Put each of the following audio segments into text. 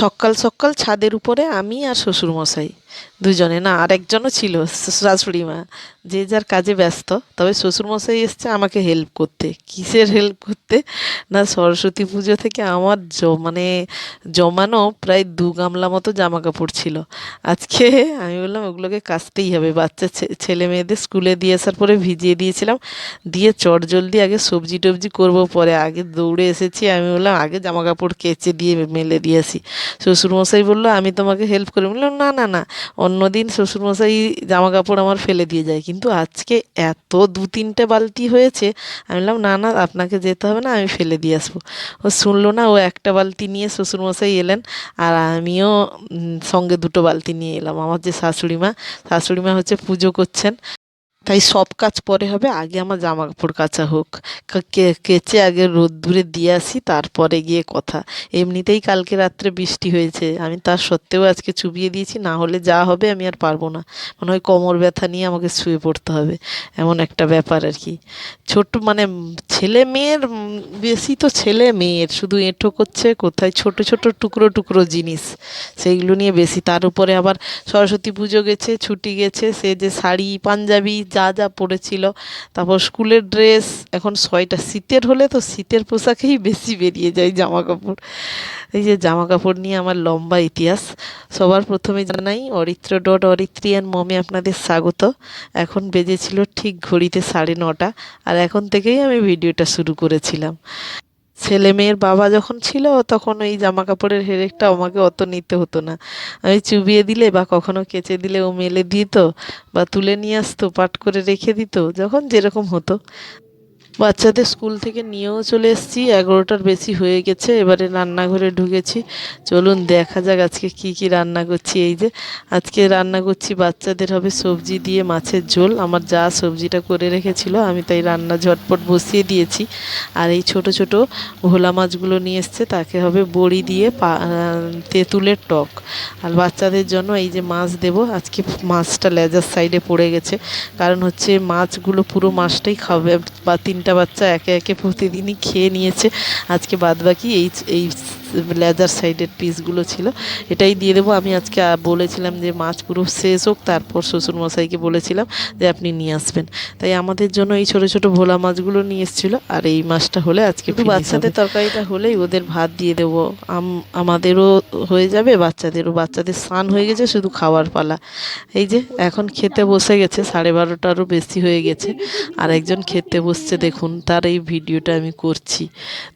সকাল সকাল ছাদের উপরে আমি আর শ্বশুরমশাই। দুজনে, না, আরেকজনও ছিল শাশুড়ি মা যে যার কাজে ব্যস্ত, তবে শ্বশুরমশাই এসছে আমাকে হেল্প করতে। কিসের হেল্প করতে? না, সরস্বতী পুজো থেকে আমার জ মানে জমানো প্রায় দু গামলা মতো জামা কাপড় ছিল। আজকে আমি বললাম, ওগুলোকে কাচতেই হবে। বাচ্চা ছেলে মেয়েদের স্কুলে দিয়ে আসার পরে ভিজিয়ে দিয়েছিলাম। দিয়ে চট জলদি আগে সবজি টবজি করব পরে আগে দৌড়ে এসেছি। আমি বললাম, আগে জামা কাপড় কেচে দিয়ে মেলে দিয়ে আসি। শ্বশুরমশাই বলল, আমি তোমাকে হেল্প করি বললাম, না না না। অন্যদিন শ্বশুরমশাই জামা কাপড় আমার ফেলে দিয়ে যায়। কিন্তু আজকে এত দু তিনটে বালতি হয়েছে, আমি বললাম, না না, আপনাকে যেতে হবে না, আমি ফেলে দিয়ে আসব। ও শুনলো না, ও একটা বালতি নিয়ে শ্বশুরমশাই এলেন আর আমিও সঙ্গে দুটো বালতি নিয়ে এলাম। আমার যে শাশুড়ি মা শাশুড়ি মা হচ্ছে পুজো করছেন। তাই সব কাজ পরে হবে, আগে আমার জামা কাপড় কাচা হোক। কে- কেচে আগে রোদ্দুরে দিয়ে আসি, তারপরে গিয়ে কথা। এমনিতেই কালকে রাত্রে বৃষ্টি হয়েছে, আমি তার সত্ত্বেও আজকে চুবিয়ে দিয়েছি, না হলে যা হবে আমি আর পারব না। মনে হয় কোমর ব্যথা নিয়ে আমাকে শুয়ে পড়তে হবে, এমন একটা ব্যাপার আর কি। ছোট মানে ছেলে মেয়ের বেশি তো ছেলে মেয়ের, শুধু এঁটো করছে, কোথায় ছোট ছোট টুকরো টুকরো জিনিস। সেইগুলো নিয়ে বেশি, তার উপরে আবার সরস্বতী পুজো গেছে, ছুটি গেছে, সে যে শাড়ি, পাঞ্জাবি যা যা পরেছিল তারপর স্কুলের ড্রেস, এখন ছয়টা শীতের হলে তো শীতের পোশাকেই বেশি বেরিয়ে যায় জামা কাপড় এই যে জামা কাপড় নিয়ে আমার লম্বা ইতিহাস। সবার প্রথমে জানাই, অরিত্র ডট অরিত্রিয়ান মমে আপনাদের স্বাগত। এখন বেজেছিল ঠিক ঘড়িতে সাড়ে নটা। আর এখন থেকেই আমি ভিডিওটা শুরু করেছিলাম। ছেলে মেয়ের বাবা যখন ছিল, তখন ওই জামা কাপড়ের হেরেকটা আমাকে অত নিতে হতো না। আমি চুবিয়ে দিলে বা কখনো কেচে দিলে ও মেলে দিত বা তুলে নিয়ে আসতো, পাট করে রেখে দিত, যখন যেরকম হতো। বাচ্চাদের স্কুল থেকে নিয়েও চলে এসেছি, এগারোটার বেশি হয়ে গেছে, এবারে রান্নাঘরে ঢুকেছি। চলুন দেখা যাক আজকে কি কি রান্না করছি। এই যে, আজকে রান্না করছি বাচ্চাদের হবে সবজি দিয়ে মাছের ঝোল। আমার যা সবজিটা করে রেখেছিল, আমি তাই রান্না ঝটপট বসিয়ে দিয়েছি। আর এই ছোট ছোট ভোলা মাছগুলো নিয়ে এসছে, তাকে হবে বড়ি দিয়ে তেঁতুলের টক। আর বাচ্চাদের জন্য এই যে মাছ দেব, আজকে মাছটা লেজার সাইডে পড়ে গেছে। কারণ হচ্ছে মাছগুলো পুরো মাছটাই খাবে, বা তিনটা বাচ্চা একে একে প্রতিদিনই খেয়ে নিয়েছে। আজকে বাদবাকি এই এই লেজার সাইডের পিসগুলো ছিল এটাই দিয়ে দেবো। আমি আজকে বলেছিলাম যে মাছ পুরো শেষ হোক তারপর শ্বশুরমশাইকে বলেছিলাম যে আপনি নিয়ে আসবেন। তাই আমাদের জন্য এই ছোট ছোট ভোলা মাছগুলো নিয়ে এসেছিল আর এই মাছটা হলে আজকে একটু বাচ্চাদের তরকারিটা হলেই ওদের ভাত দিয়ে দেবো। আম- আমাদেরও হয়ে যাবে বাচ্চাদেরও বাচ্চাদের স্নান হয়ে গেছে শুধু খাওয়ার পালা। এই যে এখন খেতে বসে গেছে সাড়ে বারোটারও বেশি হয়ে গেছে আর একজন খেতে বসছে দেখুন তার এই ভিডিওটা আমি করছি।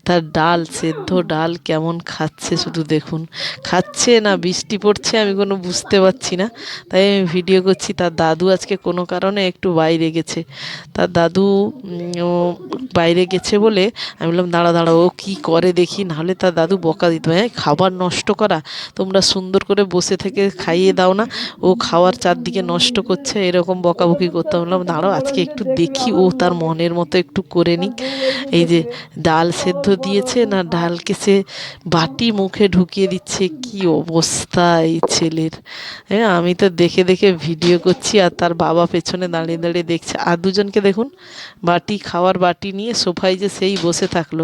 তার ডাল সেদ্ধ ডাল কেমন খাচ্ছে, শুধু দেখুন। খাচ্ছে না, বৃষ্টি পড়ছে, আমি কোনো বুঝতে পারছি না। তাই আমি ভিডিও করছি, তার দাদু আজকে কোনো কারণে একটু বাইরে গেছে। তার দাদু বাইরে গেছে বলে আমি বললাম, দাঁড়া দাঁড়া, ও কী করে দেখি? নাহলে তার দাদু বকা দিত। হ্যাঁ খাবার নষ্ট করা। তোমরা সুন্দর করে বসে থেকে খাইয়ে দাও না। ও খাওয়ার চারদিকে নষ্ট করছে, এরকম বকাবকি করতে বললাম, দাঁড়াও, আজকে একটু দেখি, ও তার মনের মতো একটু করে নিক। এই যে, ডাল সেদ্ধ দিয়েছে না, ডালকে সে বাটি মুখে ঢুকিয়ে দিচ্ছে, কি অবস্থা এই ছেলের। হ্যাঁ আমি তো দেখে দেখে ভিডিও করছি আর তার বাবা পেছনে দাঁড়িয়ে দাঁড়িয়ে দেখছে। আর দুজনকে দেখুন, বাটি, খাওয়ার বাটি নিয়ে সোফায় যে সেই বসে থাকল।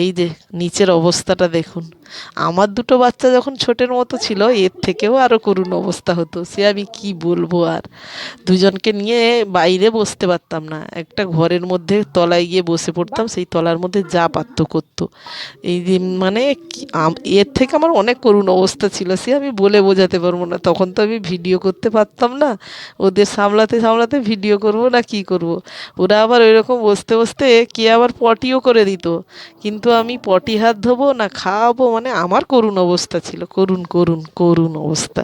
এই যে নিচের অবস্থাটা দেখুন। আমার দুটো বাচ্চা যখন ছোটের মতো ছিল, এর থেকেও আরও করুণ অবস্থা হতো। সে আমি কি বলব আর? দুজনকে নিয়ে বাইরে বসতে পারতাম না। একটা ঘরের মধ্যে তলায় গিয়ে বসে পড়তাম, সেই তলার মধ্যে যা পারতো করতো। এই মানে কি- এর থেকে আমার অনেক করুণ অবস্থা ছিল। সে আমি বলে বোঝাতে পারব না। তখন তো আমি ভিডিও করতে পারতাম না। ওদের সামলাতে সামলাতে ভিডিও করব না কি করব? ওরা আবার ওই রকম বসতে বসতে কে আবার পটিও করে দিত। কিন্তু আমি পটি হাত ধোবো না খাওয়াবো মানে আমার করুণ অবস্থা ছিল। করুণ করুণ করুণ অবস্থা।